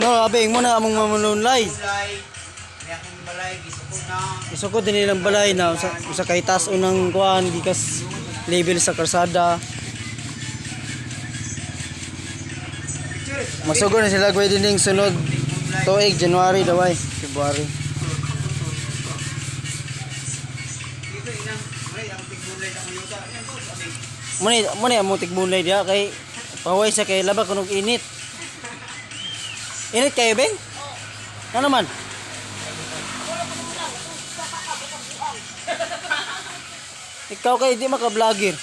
No, abing mo na among na. Gusto ko din nilang balay na sa, sa kay taas unang kuan gikas level sa karsada. Masugo na sila pwede ning sunod tuig January daway, February. Muni muni amo tigbulay dia kay paway sa kay laba kunog init. Init kayo, Beng? Ano naman? Ikaw kay di maka-vlogger.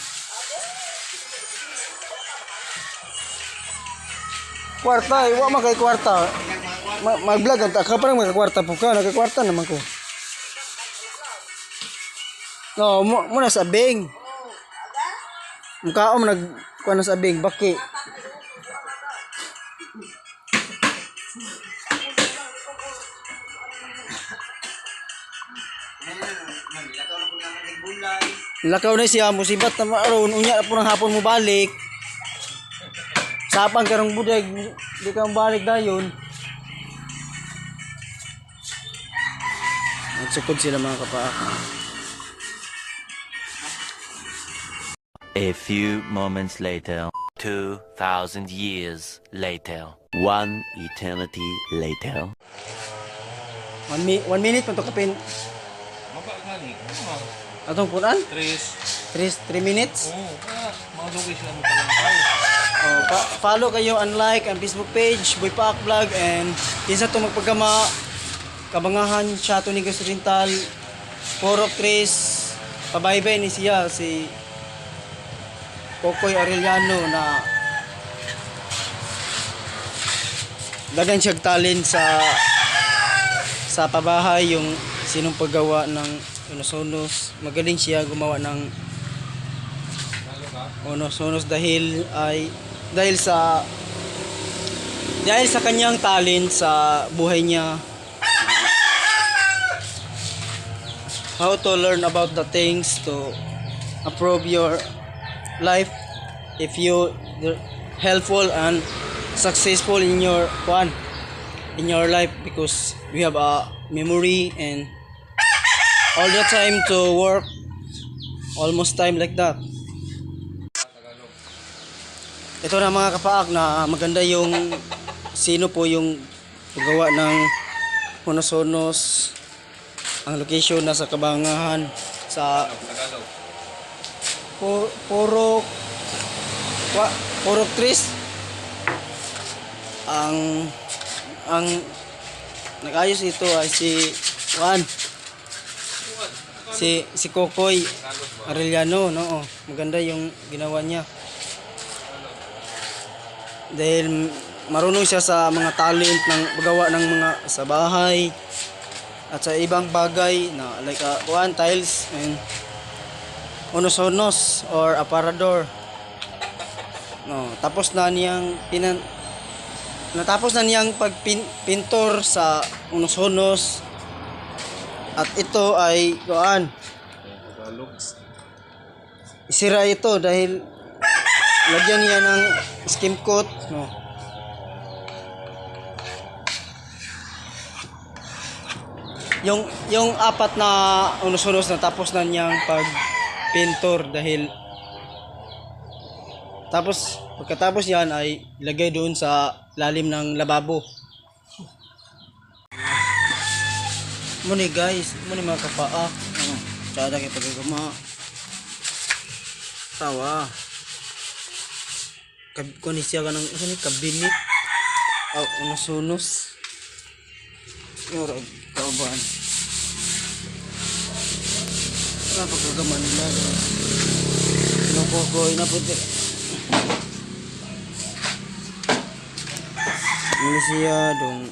Kwarta, eh, wa man kay kwarta. Ma mag-vlog ang taka parang magkakwarta po ka, nagkakwarta naman ko. No, mo mo na sa Beng. Mukha mo nag kuha na sa Beng, baki. Lakaw na siya, musibat na maroon, unya po ng hapon mo balik. Sapang karong budag, di ka balik dayon. Nagsukod sila mga kapaak. A few moments later, 2,000 years later, one eternity later. One, mi one minute pa to kapin. Maba gani. Atong punan? tres. 3 3 minutes. Oo, kaya mga sila mo. Oh, pa- follow kayo and like ang Facebook page, Boy Paak Vlog and isa to magpagama kabangahan siya to ni Gus Rintal Puro Chris pabaybay ni siya si Kokoy Arellano na dagan siyang talent sa sa pabahay yung sinong paggawa ng unos-unos magaling siya gumawa ng unos-unos dahil ay dahil sa dahil sa kanyang talent sa buhay niya. How to learn about the things to improve your life if you helpful and successful in your one in your life because we have a memory and all the time to work almost time like that ito na mga kapaak na maganda yung sino po yung paggawa ng Honosonos ang location nasa Kabangahan sa. Pu- puro wa, puro tris ang ang nag-ayos ito ay si Juan. Si si Kokoy Arellano no? Oh, maganda yung ginawa niya. Dahil marunong siya sa mga talent ng paggawa ng mga sa bahay at sa ibang bagay na like uh, one tiles and unos-unos or aparador. No, tapos na niyang pinan natapos na niyang pagpintor sa unos-unos. At ito ay kuan, isira ito dahil lagyan niya ng skim coat, no. Yung yung apat na unos-unos na tapos na niyang pagpintor dahil tapos pagkatapos yan ay ilagay doon sa lalim ng lababo. Muni guys, muni mga kapaa. Oh, tsada kay pagagama. Tawa. Kab kunin siya ka ng ano kabinet. Oh, sunos. Yoro, kauban. Pagagama nila? Napokoy na puti. Siya dong